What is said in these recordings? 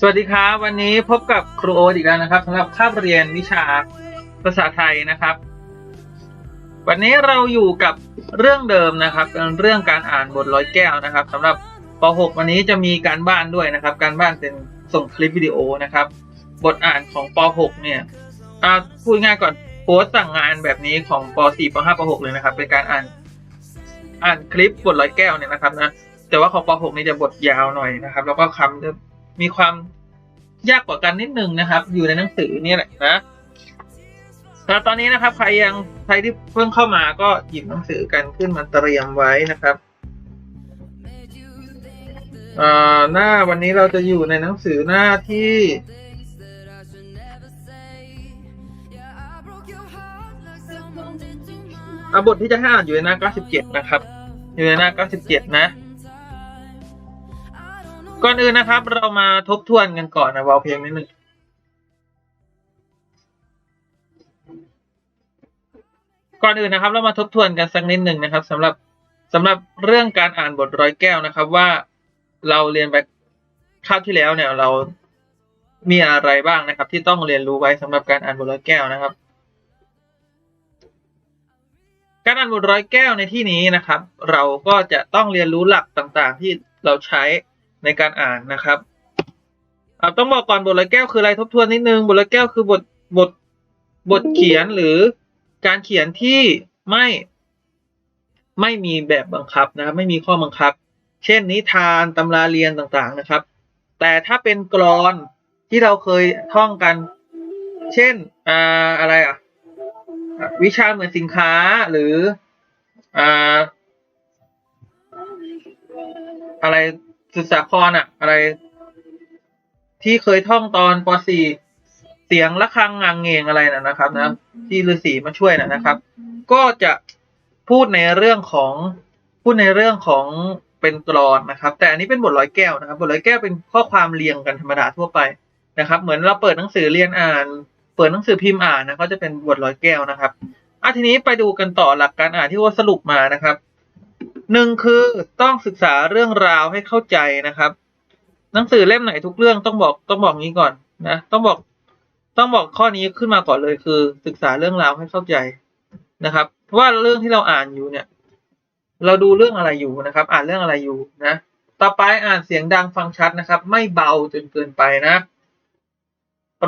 สวัสดีครับวันนี้พบกับครูโอ๊ตอีกแล้วนะครับสำหรับคาบเรียนวิชาภาษาไทยนะครับ วันนี้เราอยู่กับเรื่องเดิมนะครับเรื่องการอ่านบทร้อยแก้วนะครับสำหรับป .6 วันนี้จะมีการบ้านด้วยนะครับ การบ้านเป็นส่งคลิปวิดีโอนะครับ บทอ่านของป .6 เนี่ยอ่าพูดง่ายก่อนโพสต์สั่งงานแบบนี้ของป .4 ป .5 ป .6 เลยนะครับ เป็นการอ่านอ่านคลิปบทร้อยแก้วเนี่ยนะครับนะแต่ว่าของป .6 นี่จะบทยาวหน่อยนะครับ แล้วก็คำจะ มีความยากกว่ากันนิดนึงนะครับ อยู่ในหนังสือนี่แหละนะแต่ตอนนี้นะครับ ใครยังใครที่เพิ่งเข้ามาก็หยิบหนังสือกันขึ้นมาเตรียมไว้นะครับหน้าวันนี้เราจะอยู่ในหนังสือหน้าที่บทที่จะให้อ่านอยู่ในหน้า 97 นะครับ อยู่ในหน้า 97 นะ ก่อนอื่นนะครับ เรามาทบทวนกันก่อนนะวาวเพลงนิดหนึ่งก่อนอื่นนะครับ เรามาทบทวนกันสักนิดหนึ่งนะครับสำหรับสำหรับเรื่องการอ่านบทร้อยแก้วนะครับ ว่าเราเรียนไปคราบที่แล้วเนี่ยเรามีอะไรบ้างนะครับ ที่ต้องเรียนรู้ไว้สำหรับการอ่านบทร้อยแก้วนะครับ การอ่านบทร้อยแก้วในที่นี้นะครับ เราก็จะต้องเรียนรู้หลักต่างๆ ที่เราใช้ ในการอ่านนะครับอ่าต้องบอกก่อนบทร้อยแก้วคืออะไรทบทวนนิดนึงบทร้อยแก้วคือบทบทบทเขียนหรือการเขียนที่ไม่ไม่มีแบบบังคับนะครับ ไม่มีข้อบังคับ เช่นนิทานตำราเรียนต่างๆนะครับ แต่ถ้าเป็นกรอนที่เราเคยท่องกัน เช่นอ่าอะไรอะอะ วิชาเหมือนสินค้าหรืออ่าอะไร สุดสาครอะ อะไร ที่เคยท่องตอนป .4 เสียงะระฆังงางเงงอะไรนะนะครับนะที่ฤาษีมาช่วยนะนะครับ ก็จะพูดในเรื่องของพูดในเรื่องของเป็นกรอนนะครับ แต่อันนี้เป็นบทร้อยแก้วนะครับ บทร้อยแก้วเป็นข้อความเรียงกันธรรมดาทั่วไปนะครับ เหมือนเราเปิดหนังสือเรียนอ่าน เปิดหนังสือพิมพ์อ่านนะก็จะเป็นบทร้อยแก้วนะครับอะทีนี้ไปดูกันต่อหลักการอ่านที่ว่าสรุปมานะครับ หนึ่งคือต้องศึกษาเรื่องราวให้เข้าใจนะครับ หนังสือเล่มไหนทุกเรื่องต้องบอกต้องบอกงี้ก่อนนะต้องบอกต้องบอกข้อนี้ขึ้นมาก่อนเลยคือ ศึกษาเรื่องราวให้เข้าใจนะครับว่าเรื่องที่เราอ่านอยู่เนี่ย เราดูเรื่องอะไรอยู่นะครับ อ่านเรื่องอะไรอยู่นะต่อไปอ่านเสียงดังฟังชัดนะครับ ไม่เบาจนเกินไปนะ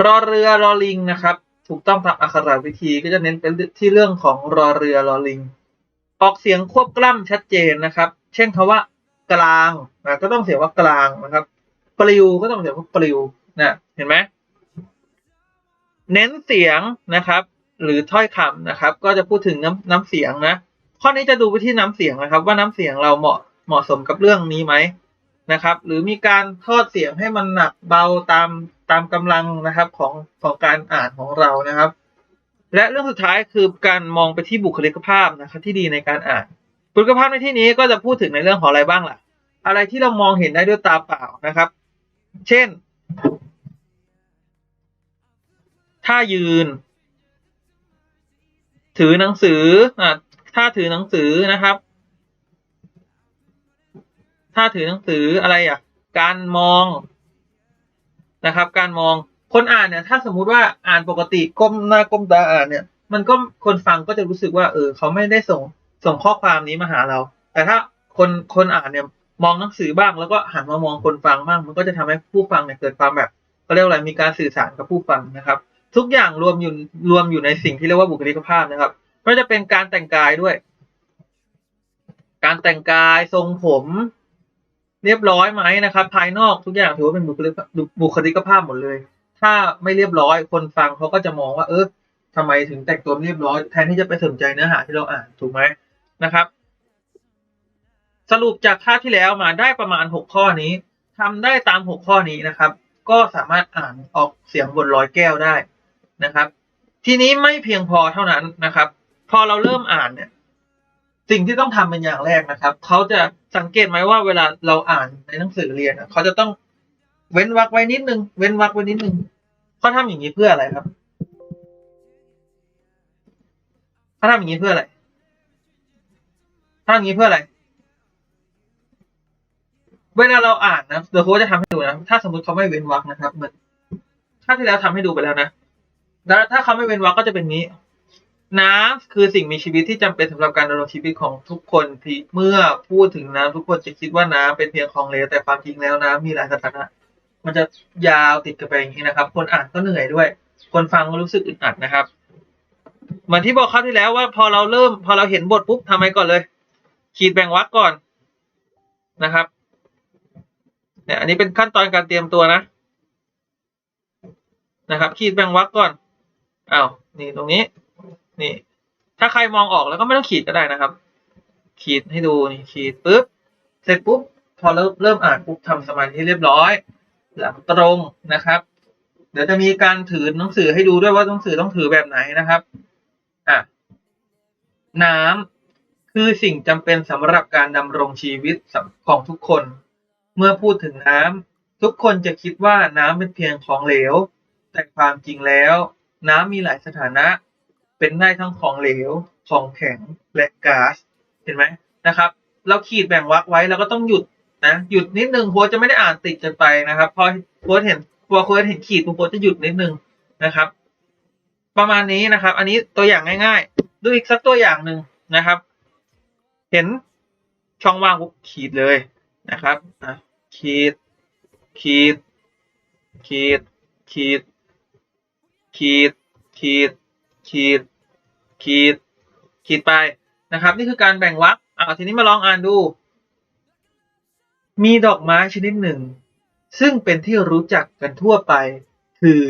รอเรือรอลิงนะครับ ถูกต้องตามอักขรวิธีก็จะเน้นเป็นที่เรื่องของรอเรือรอลิง ออกเสียงควบกล้ำชัดเจนนะครับ เช่นคาว่ากลางนะก็ต้องเสียงว่ากลางนะครับ ปลิวก็ต้องเสียงว่าปลิวนะเห็นไหมเน้นเสียงนะครับ หรือถ้อยคำนะครับ ก็จะพูดถึงน้ำน้ำเสียงนะข้อนี้จะดูไปที่น้ำเสียงนะครับ ว่าน้ำเสียงเราเหมาะเหมาะสมกับเรื่องนี้ไหมนะครับ หรือมีการทอดเสียงให้มันหนักเบาตามตามกำลังนะครับของของการอ่านของเรานะครับ และเรื่องสุดท้ายคือการมองไปที่บุคลิกภาพนะครับที่ดีในการอ่าน บุคลิกภาพในที่นี้ก็จะพูดถึงในเรื่องของอะไรบ้างล่ะ อะไรที่เรามองเห็นได้ด้วยตาเปล่านะครับ เช่นถ้ายืน ถือหนังสืออ่าถ้าถือหนังสือนะครับถ้าถือหนังสืออะไรอะ การมองนะครับ การมอง คนอ่านเนี่ย ถ้าสมมุติว่าอ่านปกติก้มหน้าก้มตาอ่านเนี่ย มันก็คนฟังก็จะรู้สึกว่า เออ เขาไม่ได้ส่งส่งข้อความนี้มาหาเรา แต่ถ้าคนคนอ่านเนี่ยมองหนังสือบ้างแล้วก็หันมามองคนฟังบ้าง มันก็จะทำให้ผู้ฟังเนี่ยเกิดความแบบเขาเรียกว่าอะไรมีการสื่อสารกับผู้ฟังนะครับ ทุกอย่างรวมอยู่รวมอยู่ในสิ่งที่เรียกว่าบุคลิกภาพนะครับไม่ว่าจะเป็นการแต่งกายด้วย การแต่งกายทรงผม เรียบร้อยไหมนะครับ ภายนอกทุกอย่างถือว่าเป็นบุคลิกบุคลิกภาพหมดเลย ถ้าไม่เรียบร้อย คนฟังเขาก็จะมองว่า เออทำไมถึงแต่งตัวเรียบร้อย แทนที่จะไปสนใจเนื้อหาที่เราอ่านถูกไหมนะครับ สรุปจากคาบที่แล้วมาได้ประมาณหกข้อนี้ทำได้ตามหกข้อนี้นะครับ ก็สามารถอ่านออกเสียงบนร้อยแก้วได้นะครับ ทีนี้ไม่เพียงพอเท่านั้นนะครับ พอเราเริ่มอ่านเนี่ย สิ่งที่ต้องทำเป็นอย่างแรกนะครับเขาจะสังเกตไหมว่าเวลาเราอ่านในหนังสือเรียนเขาจะต้อง เว้นวรรคไว้นิดนึง เว้นวรรคไว้นิดนึงเขาทำอย่างนี้เพื่ออะไรครับเขาทำอย่างนี้เพื่ออะไรเขาทำอย่างนี้เพื่ออะไร เวลาเราอ่านนะเดี๋ยวโค้ชจะทำให้ดูนะ ถ้าสมมติเขาไม่เว้นวรรคนะครับเหมือนชาติที่แล้วทำให้ดูไปแล้วนะ แล้วถ้าเขาไม่เว้นวรรคก็จะเป็นนี้น้ำคือสิ่งมีชีวิตที่จำเป็นสำหรับการดำรงชีวิตของทุกคนที่เมื่อพูดถึงน้ำทุกคนจะคิดว่าน้ำเป็นเพียงของเหลวแต่ความจริงแล้วน้ำมีหลายสถานะ มันจะยาวติดกันไปอย่างนี้นะครับ คนอ่านก็เหนื่อยด้วย คนฟังก็รู้สึกอึดอัดนะครับเหมือนที่บอกคราวที่แล้วว่าพอเราเริ่ม พอเราเห็นบทปุ๊บทำไมก่อนเลย ขีดแบ่งวรรคก่อนนะครับเนี่ยอันนี้เป็นขั้นตอนการเตรียมตัวนะนะครับ ขีดแบ่งวรรคก่อนอ้าวนี่ตรงนี้ นี่ ถ้าใครมองออกแล้วก็ไม่ต้องขีดก็ได้นะครับ ขีดให้ดูนี่ขีดปุ๊บเสร็จปุ๊บพอเริ่มเริ่มอ่านปุ๊บทำสมาธิเรียบร้อย หลังตรงนะครับ เดี๋ยวจะมีการถือหนังสือให้ดูด้วยว่าหนังสือต้องถือแบบไหนนะครับอะน้ำคือสิ่งจำเป็นสำหรับการดำรงชีวิตของทุกคน เมื่อพูดถึงน้ำทุกคนจะคิดว่าน้ำเป็นเพียงของเหลว แต่ความจริงแล้ว น้ำมีหลายสถานะ เป็นได้ทั้งของเหลว ของแข็งและก๊าซเห็นไหมนะครับ เราขีดแบ่งวรรคไว้เราก็ต้องหยุด นะหยุดนิดนึงโค้ชจะไม่ได้อ่านติดกันไปนะครับพอโค้ชเห็นพอโค้ชเห็นขีดโค้ชจะหยุดนิดนึงนะครับ ประมาณนี้นะครับ อันนี้ตัวอย่างง่ายๆ ดูอีกสักตัวอย่างหนึ่งนะครับ เห็นช่องว่างขีดเลยนะครับขีด ขีด ขีด ขีด ขีด ขีด ขีด ขีด ขีดไปนะครับ นี่คือการแบ่งวรรคอ่าทีนี้มาลองอ่านดู มีดอกไม้ชนิดหนึ่ง ซึ่งเป็นที่รู้จักกันทั่วไป คือ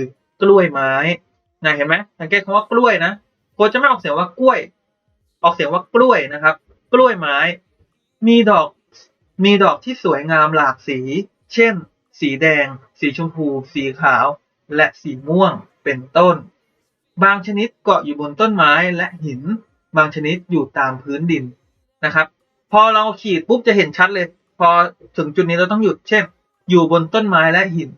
กล้วยไม้นะเห็นไหมสังเกตคำว่ากล้วยนะโค้ชจะไม่ออกเสียงว่ากล้วย ออกเสียงว่ากล้วยนะครับ กล้วยไม้ มีดอกมีดอกที่สวยงามหลากสี เช่น สีแดง สีชมพู สีขาว และสีม่วงเป็นต้น บางชนิดเกาะอยู่บนต้นไม้และหิน บางชนิดอยู่ตามพื้นดินนะครับ พอเราขีดปุ๊บจะเห็นชัดเลย พอถึงจุดนี้เราต้องหยุด เช่น อยู่บนต้นไม้และหิน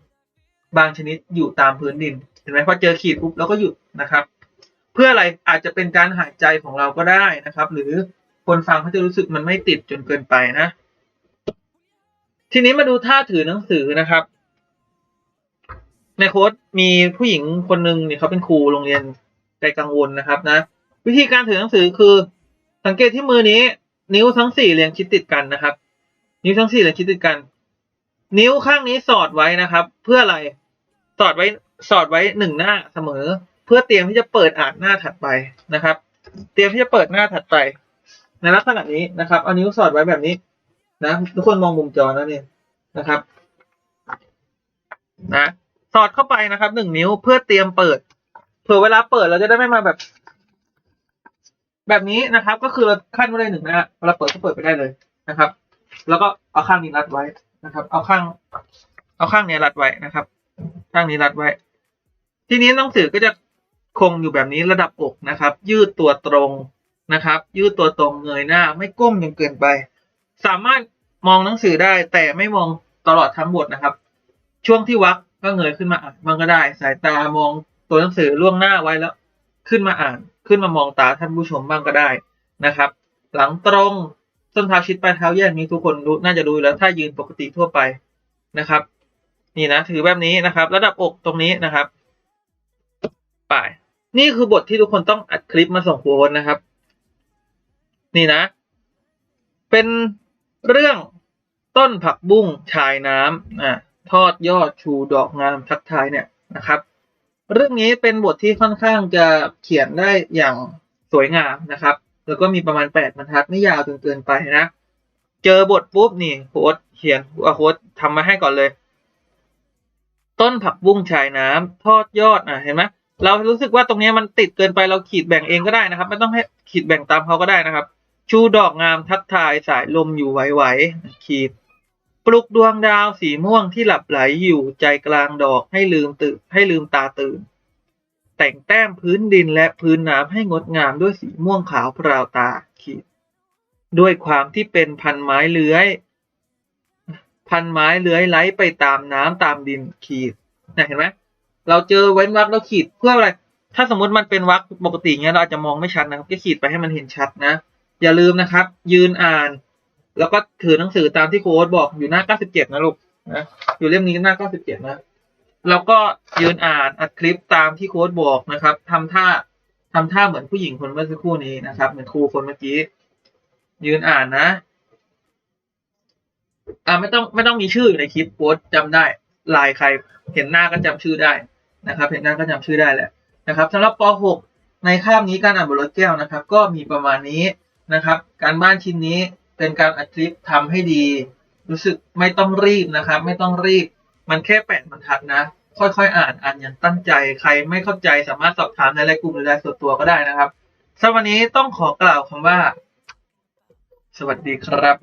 บางชนิดอยู่ตามพื้นดิน เห็นไหมพอเจอขีดปุ๊บเราก็หยุดนะครับ เพื่ออะไรอาจจะเป็นการหายใจของเราก็ได้นะครับ หรือคนฟังเขาจะรู้สึกมันไม่ติดจนเกินไปนะ ทีนี้มาดูท่าถือหนังสือนะครับ ในโค้ดมีผู้หญิงคนหนึ่งเนี่ยเขาเป็นครูโรงเรียนใจกังวลนะครับนะ วิธีการถือหนังสือคือ สังเกตที่มือนี้ นิ้วทั้งสี่เรียงชิดติดกันนะครับ นิ้วทั้งสี่เรียงชิดติดกัน นิ้วข้างนี้สอดไว้นะครับ เพื่ออะไรสอดไว้สอดไว้หนึ่งหน้าเสมอ เพื่อเตรียมที่จะเปิดอ่านหน้าถัดไปนะครับ เตรียมที่จะเปิดหน้าถัดไป ในลักษณะนี้นะครับเอานิ้วสอดไว้แบบนี้ นะทุกคนมองมุมจอนะเนี่ยนะครับนะสอดเข้าไปนะครับหนึ่งนิ้วเพื่อเตรียมเปิดเผื่อเวลาเปิดเราจะได้ไม่มาแบบ แบบนี้นะครับ ก็คือเราขั้นไว้เลยหนึ่งนะเวลาเปิดก็เปิดไปได้เลยนะครับ แล้วก็เอาข้างนี้รัดไว้นะครับ เอาข้าง เอาข้างนี้รัดไว้นะครับ ข้างนี้รัดไว้ ทีนี้หนังสือก็จะคงอยู่แบบนี้ระดับอกนะครับ ยืดตัวตรงนะครับ ยืดตัวตรงเงยหน้า ไม่ก้มจนเกินไป สามารถมองหนังสือได้แต่ไม่มองตลอดทั้งบทนะครับ ช่วงที่วักก็เงยขึ้นมาอ่านมันก็ได้ สายตามองตัวหนังสือล่วงหน้าไว้แล้ว ขึ้นมาอ่าน ขึ้นมามองตาท่านผู้ชมบ้างก็ได้นะครับ หลังตรง ส้นเท้าชิดปลายเท้าแยกนี้ทุกคนรู้น่าจะรู้แล้วถ้ายืนปกติทั่วไปนะครับ นี่นะถือแบบนี้นะครับ ระดับอกตรงนี้นะครับป่าย นี่คือบทที่ทุกคนต้องอัดคลิปมาส่งครูโอ๊ตนะครับ นี่นะ เป็นเรื่องต้นผักบุ้งชายน้ำอะทอดยอดชูดอกงามทักทายเนี่ยนะครับ เรื่องนี้เป็นบทที่ค่อนข้างจะเขียนได้อย่างสวยงามนะครับ แล้วก็มีประมาณแปดบรรทัดไม่ยาวจนเกินไปนะ เจอบทปุ๊บนี่โค้ดเขียนโค้ดทำมาให้ก่อนเลย ต้นผักบุ้งชายน้ำทอดยอดอะเห็นไหมเรารู้สึกว่าตรงนี้มันติดเกินไปเราขีดแบ่งเองก็ได้นะครับ ไม่ต้องให้ขีดแบ่งตามเขาก็ได้นะครับ ชูดอกงามทักทายสายลมอยู่ไหวๆขีด ปลุกดวงดาวสีม่วงที่หลับไหลอยู่ใจกลางดอกให้ลืมตื่นให้ลืมตาตื่น แต่งแต้มพื้นดินและพื้นน้ำให้งดงามด้วยสีม่วงขาวพราวตาขีด ด้วยความที่เป็นพันไม้เลื้อย พันไม้เลื้อยไหลไปตามน้ำตามดินขีดนะเห็นไหมเราเจอเว้นวรรคเราขีดเพื่ออะไร ถ้าสมมติมันเป็นวรรคปกติเงี้ยเราอาจจะมองไม่ชัดนะครับก็ขีดไปให้มันเห็นชัดนะ อย่าลืมนะครับ ยืนอ่าน แล้วก็ถือหนังสือตามที่โค้ดบอกอยู่หน้า 97 นะลูกนะอยู่เล่มนี้หน้า 97 นะ แล้วก็ยืนอ่านอัดคลิปตามที่โค้ดบอกนะครับทำท่าทำท่าเหมือนผู้หญิงคนเมื่อสักครู่นี้นะครับ เหมือนครูคนเมื่อกี้ ยืนอ่านนะอ่าไม่ต้องไม่ต้องมีชื่ออยู่ในคลิปโค้ดจำได้ลายใคร เห็นหน้าก็จำชื่อได้นะครับ เห็นหน้าก็จำชื่อได้แหละนะครับสำหรับป .6 ในคาบนี้การอ่านบทรถแก้วนะครับ ก็มีประมาณนี้นะครับ การบ้านชิ้นนี้เป็นการอัดคลิปทำให้ดี รู้สึกไม่ต้องรีบนะครับ ไม่ต้องรีบ มันแค่แปดบรรทัดนะ ค่อยๆ อ่านอ่านอย่างตั้งใจ ใครไม่เข้าใจสามารถสอบถามในไลน์กลุ่มหรือไลน์ส่วนตัวก็ได้นะครับสำหรับวันนี้ต้องขอกล่าวคำว่า สวัสดีครับ